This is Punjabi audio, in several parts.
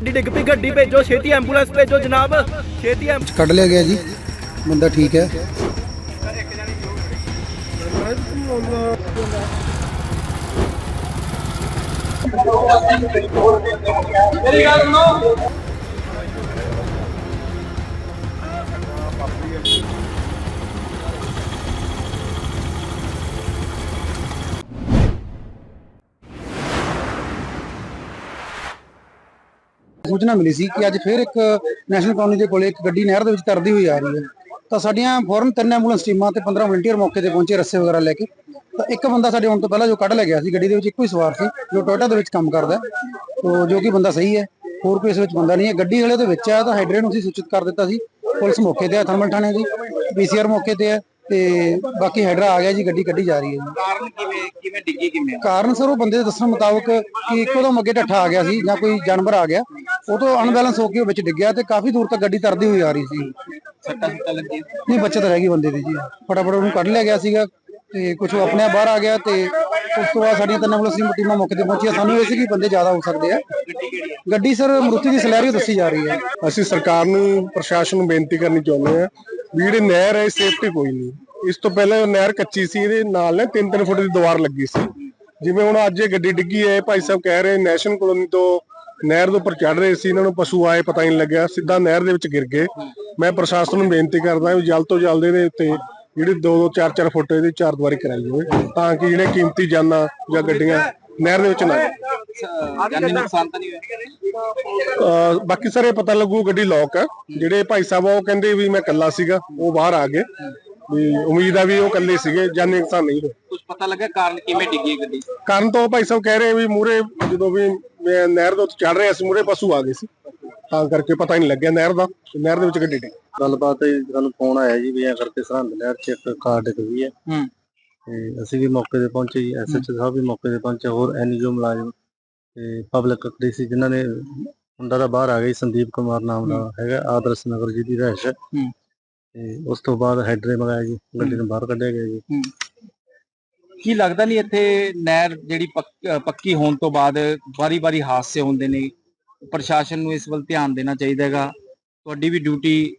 ਗੱਡੀ ਡਿੱਗ ਪਈ, ਗੱਡੀ ਭੇਜੋ, ਛੇਤੀ ਐਂਬੂਲੈਂਸ ਭੇਜੋ ਜਨਾਬ, ਛੇਤੀ ਐਂ ਕੱਢ ਲਿਆ ਗਿਆ ਜੀ। ਬੰਦਾ ਠੀਕ ਹੈ। ਸੂਚਨਾ ਮਿਲੀ ਸੀ ਕਿ ਅੱਜ ਫਿਰ ਇੱਕ ਨੈਸ਼ਨਲ ਕਲੋਨੀ ਦੇ ਕੋਲੇ ਇੱਕ ਗੱਡੀ ਨਹਿਰ ਦੇ ਵਿੱਚ ਤਰਦੀ ਹੋਈ ਆ ਰਹੀ ਹੈ। ਤਾਂ ਸਾਡੀਆਂ ਫੌਰਨ ਤਿੰਨ ਐਂਬੂਲੈਂਸ ਟੀਮਾਂ ਤੇ 15 ਵਲੰਟੀਅਰ ਮੌਕੇ ਤੇ ਪਹੁੰਚੇ ਰੱਸੇ ਵਗੈਰਾ ਲੈ ਕੇ। ਤਾਂ ਇੱਕ ਬੰਦਾ ਸਾਡੇ ਆਉਣ ਤੋਂ ਪਹਿਲਾਂ ਜੋ ਕੱਢ ਲਿਆ ਗਿਆ ਸੀ ਗੱਡੀ ਦੇ ਵਿੱਚ ਇੱਕੋ ਹੀ ਸਵਾਰ ਸੀ ਜੋ ਟੋਇਟਾ ਦੇ ਵਿੱਚ ਕੰਮ ਕਰਦਾ। ਤੋ ਜੋ ਕਿ ਬੰਦਾ ਸਹੀ ਹੈ ਹੋਰ ਕੋਈ ਇਸ ਵਿੱਚ ਬੰਦਾ ਨਹੀਂ ਹੈ। ਗੱਡੀ ਹਲੇ ਦੇ ਵਿੱਚ ਆ ਤਾਂ ਹਾਈਡਰੇ ਨੂੰ ਅਸੀਂ ਸੂਚਿਤ ਕਰ ਦਿੱਤਾ ਸੀ। ਪੁਲਿਸ ਮੌਕੇ ਤੇ ਆ ਥਰਮਲ ਥਾਣੇ ਦੀ ਪੀਸੀਆਰ ਮੌਕੇ ਤੇ ਹੈ ਤੇ ਬਾਕੀ ਹਾਈਡਰਾ ਆ ਗਿਆ ਜੀ ਗੱਡੀ ਕੱਢੀ ਜਾ ਰਹੀ ਹੈ ਜੀ। ਕਾਰਨ ਕਿਵੇਂ ਕਿਵੇਂ ਡਿੱਗੀ ਕਿਵੇਂ? ਕਾਰਨ ਸਰ ਉਹ ਬੰਦੇ ਦੇ ਦੱਸਣ ਮੁਤਾਬਕ ਕਿ ਇੱਕੋ ਦਮ ਅੱਗੇ ਢੱਠਾ ਆ ਗਿਆ ਸੀ ਜਾਂ ਕੋਈ ਜਾਨਵਰ ਆ ਗਿਆ। ਉਹ ਤੋਂ ਅਨਬੈਲੈਂਸ ਹੋ ਕੇ ਉਹ ਵਿੱਚ ਡਿੱਗਿਆ ਤੇ ਕਾਫੀ ਦੂਰ ਤੱਕ ਗੱਡੀ ਤਰਦੀ ਹੋਈ ਆ ਰਹੀ ਸੀ। ਸੱਟਾ ਸੁੱਟਾ ਲੱਗੀ ਨਹੀਂ ਬੱਚਤ ਰਹਿ ਗਈ ਬੰਦੇ ਦੀ ਜੀ। ਫਟਾਫਟ ਉਹਨੂੰ ਕੱਢ ਲਿਆ ਗਿਆ ਸੀਗਾ ਤੇ ਕੁਝ ਉਹ ਆਪਣੇ ਆਪ ਬਾਹਰ ਆ ਗਿਆ ਤੇ ਉਸ ਤੋਂ ਬਾਅਦ ਸਾਡੀਆਂ ਤਿੰਨ ਐਂਬੂਲੈਂਸ ਦੀਆਂ ਟੀਮਾਂ ਮੌਕੇ ਤੇ ਪਹੁੰਚੀਆਂ। ਸਾਨੂੰ ਇਹ ਸੀ ਕਿ ਬੰਦੇ ਜ਼ਿਆਦਾ ਹੋ ਸਕਦੇ ਆ। ਗੱਡੀ ਸਰ ਮਰੂਤੀ ਦੀ ਸਲੈਰੀਓ ਦੱਸੀ ਜਾ ਰਹੀ ਹੈ। ਅਸੀਂ ਸਰਕਾਰ ਨੂੰ ਪ੍ਰਸ਼ਾਸਨ ਨੂੰ ਬੇਨਤੀ ਕਰਨੀ ਚਾਹੁੰਦੇ ਆ ਵੀ ਜਿਹੜੀ ਨਹਿਰ ਹੈ ਸੇਫਟੀ ਕੋਈ ਨਹੀਂ। ਇਸ ਤੋਂ ਪਹਿਲਾਂ ਨਹਿਰ ਕੱਚੀ ਸੀ ਇਹਦੇ ਨਾਲ ਨੇ 3-3 ਫੁੱਟ ਦੀ ਦੀਵਾਰ ਲੱਗੀ ਸੀ। ਜਿਵੇਂ ਹੁਣ ਅੱਜ ਇਹ ਗੱਡੀ ਡਿੱਗੀ ਹੈ ਭਾਈ ਸਾਹਿਬ ਕਹਿ ਰਹੇ ਨੈਸ਼ਨਲ ਕਲੋਨੀ ਤੋਂ ਨਹਿਰ ਦੇ ਉੱਪਰ ਚੜ ਰਹੇ ਸੀ ਇਹਨਾਂ ਨੂੰ ਪਸ਼ੂ ਆਏ ਪਤਾ ਨਹੀਂ ਲੱਗਿਆ ਸਿੱਧਾ ਨਹਿਰ ਦੇ ਵਿੱਚ ਗਿਰ ਗਏ। ਮੈਂ ਪ੍ਰਸ਼ਾਸਨ ਨੂੰ ਬੇਨਤੀ ਕਰਦਾ ਵੀ ਜਲਦ ਤੋਂ ਜਲਦ ਇਹਦੇ ਉੱਤੇ ਜਿਹੜੀ 2-2 4-4 ਫੁੱਟ ਇਹਦੀ ਚਾਰ ਦੀਵਾਰੀ ਕਰਾਈ ਜਾਵੇ ਤਾਂ ਕਿ ਜਿਹੜੇ ਕੀਮਤੀ ਜਾਨਾਂ ਜਾਂ ਗੱਡੀਆਂ ਨਹਿਰ ਦੇ ਵਿੱਚ ਨਾ ਜਾਣ। ਜਾਨੀ ਨੁਕਸਾਨ ਤਾਂ ਨਹੀਂ ਹੋਇਆ? ਅਹ ਬਾਕੀ ਸਾਰੇ ਪਤਾ ਲੱਗੂ ਗੱਡੀ ਲੋਕ ਹੈ ਜਿਹੜੇ ਭਾਈ ਸਾਹਿਬ ਆ ਉਹ ਕਹਿੰਦੇ ਵੀ ਮੈਂ ਇਕੱਲਾ ਸੀਗਾ ਉਹ ਬਾਹਰ ਆ ਗਏ। ਵੀ ਉਮੀਦ ਆ ਵੀ ਉਹ ਇਕੱਲੇ ਸੀਗੇ ਜਾਨੀ ਨੁਕਸਾਨ ਨਹੀਂ ਹੋਇਆ। ਕੁਝ ਪਤਾ ਲੱਗਾ ਕਾਰਨ ਕਿਵੇਂ ਡਿੱਗੀ ਗੱਡੀ? ਕਾਰਨ ਤਾਂ ਭਾਈ ਸਾਹਿਬ ਕਹਿ ਰਹੇ ਵੀ ਮੂਰੇ ਜਦੋਂ ਵੀ ਨਹਿਰ ਦੇ ਉੱਤੇ ਚੜ ਰਿਹਾ ਸੀ ਮੂਰੇ ਪਸ਼ੂ ਆ ਗਏ ਸੀ। ਤਾਂ ਕਰਕੇ ਪਤਾ ਨਹੀਂ ਲੱਗਿਆ ਨਹਿਰ ਦਾ ਨਹਿਰ ਦੇ ਵਿੱਚ ਗੱਡੀ ਡਿੱਗੀ। ਗੱਲਬਾਤ ਹੈ ਸਾਨੂੰ ਫੋਨ ਆਇਆ ਜੀ ਵੀ ਐਂ ਕਰਕੇ ਸਰਹੰਦ ਨਹਿਰ 'ਚ ਇੱਕ ਕਾਰ ਡਿੱਗ ਗਈ ਹੈ। ਹੂੰ। ਤੇ ਅਸੀਂ ਵੀ ਮੌਕੇ ਤੇ ਪਹੁੰਚੇ ਜੀ ਐਸਐਚ ਸਾਹਿਬ ਵੀ ਮੌਕੇ ਤੇ ਪਹੁੰਚੇ ਹੋਰ ਐਨਜੀਓ ਮੁਲਾਜ਼ਮ ਤੇ ਪਬਲਿਕ ਖੜੀ ਸੀ ਜਿਨ੍ਹਾਂ ਨੇ ਮੁੰਡਾ ਦਾ ਬਾਹਰ ਆ ਜੀ, ਸੰਦੀਪ ਕੁਮਾਰ ਨਾਮ ਦਾ ਹੈਗਾ ਆਦਰਸ਼ ਨਗਰ ਜੀ ਦੀ ਰਹਿਸ਼। ਤੇ ਉਸ ਤੋਂ ਬਾਅਦ ਹੈਡਰੇ ਮੰਗਾਇਆ ਜੀ ਗੱਡੀ ਨੂੰ ਬਾਹਰ ਕੱਢਿਆ ਗਿਆ ਜੀ। ਕੀ ਲੱਗਦਾ ਨਹੀਂ ਇੱਥੇ ਨਹਿਰ ਜਿਹੜੀ ਪੱਕ- ਹੋਣ ਤੋਂ ਬਾਅਦ ਵਾਰੀ-ਵਾਰੀ ਹਾਦਸੇ ਹੁੰਦੇ ਨੇ। ਪ੍ਰਸ਼ਾਸਨ ਨੂੰ ਇਸ ਵੱਲ ਧਿਆਨ ਦੇਣਾ ਚਾਹੀਦਾ ਹੈਗਾ। ਤੁਹਾਡੀ ਵੀ ਡਿਊਟੀ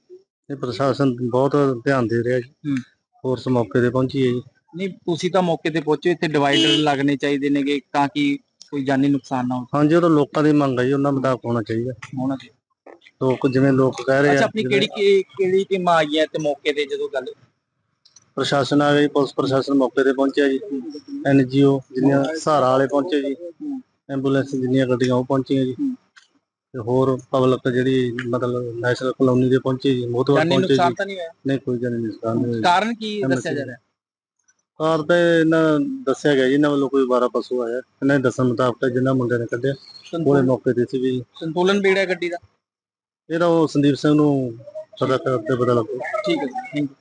ਤੇ ਪ੍ਰਸ਼ਾਸਨ ਬਹੁਤ ਧਿਆਨ ਦੇ ਰਿਹਾ ਜੀ। ਫੋਰਸ ਮੌਕੇ ਤੇ ਪਹੁੰਚੀ ਹੈ ਜੀ। ਨਹੀਂ ਤੁਸੀਂ ਤਾਂ ਮੌਕੇ ਤੇ ਪਹੁੰਚੇ ਇੱਥੇ ਡਿਵਾਈਡਰ ਲੱਗਣੇ ਚਾਹੀਦੇ ਨੇਗੇ ਤਾਂ ਕਿ ਕੋਈ ਜਾਨੀ ਨੁਕਸਾਨ ਨਾ ਹਾਂਜੀ ਉਹ ਤਾਂ ਲੋਕਾਂ ਦੀ ਮੰਗ ਹੈ ਜੀ ਉਹਨਾਂ ਮੁਤਾਬਕ ਹੋਣਾ ਚਾਹੀਦਾ। ਹੋਣਾ ਲੋਕ ਜਿਵੇਂ ਲੋਕ ਕਹਿ ਰਹੇ ਅੱਛਾ ਆ ਆਪਣੀ ਜਿਵੇਂ- ਕਿਹੜੀ ਕਿਹੜੀ ਟੀਮ ਆ ਗਈ ਹੈ ਤੇ ਮੌਕੇ ਤੇ ਜਦੋਂ ਗੱਲ ਪ੍ਰਸ਼ਾਸਨ ਆ ਗਈ ਪੁਲਿਸ ਪ੍ਰਸ਼ਾਸਨ ਮੌਕੇ ਤੇ ਪਹੁੰਚਿਆ ਜੀ। ਐਨਜੀਓ ਜਿੰਨੀਆਂ ਸਹਾਰਾ ਵਾਲੇ ਪਹੁੰਚੇ ਜੀ ਐਂਬੂਲੈਂਸ ਜਿੰਨੀਆਂ ਗੱਡੀਆਂ ਉਹ ਪਹੁੰਚੀਆਂ ਜੀ। ਤੇ ਹੋਰ ਪਬਲਿਕ ਜਿਹੜੀ ਮਤਲਬ ਨੈਸ਼ਨਲ ਕਲੋਨੀ ਦੇ ਪਹੁੰਚੇ ਜੀ ਮੋਤਵਾਰ ਪਹੁੰਚੇ ਨੁਕਸਾਨ ਜੀ। ਤਾਂ ਨਹੀਂ ਹੋਇਆ? ਨਹੀਂ ਕੋਈ ਜਾਨੀ ਨੁਕਸਾਨ ਨਹੀਂ ਹੋਇਆ। ਕਾਰਨ ਕੀ ਦੱਸਿਆ ਜਾ ਰਿਹਾ? ਕਾਰ ਤੇ ਇਹਨਾਂ ਦੱਸਿਆ ਗਿਆ ਜੀ ਇਹਨਾਂ ਵੱਲੋਂ ਕੋਈ 12 ਪਸ਼ੂ ਆਇਆ। ਇਹਨਾਂ ਦੇ ਦੱਸਣ ਮੁਤਾਬਕ ਜਿੰਨਾ ਮੁੰਡੇ ਨੇ ਕੱਢਿਆ ਉਹਦੇ ਮੌਕੇ ਤੇ ਸੀ ਵੀ। ਸੰਤੁਲਨ ਵਿਗੜਿਆ ਗੱਡੀ ਦਾ। ਇਹਦਾ ਉਹ ਸੰਦੀਪ ਸਿੰਘ ਨੂੰ ਕਰਦੇ ਪਤਾ ਲੱਗੂ। ਠੀਕ ਹੈ ਥੈਂਕ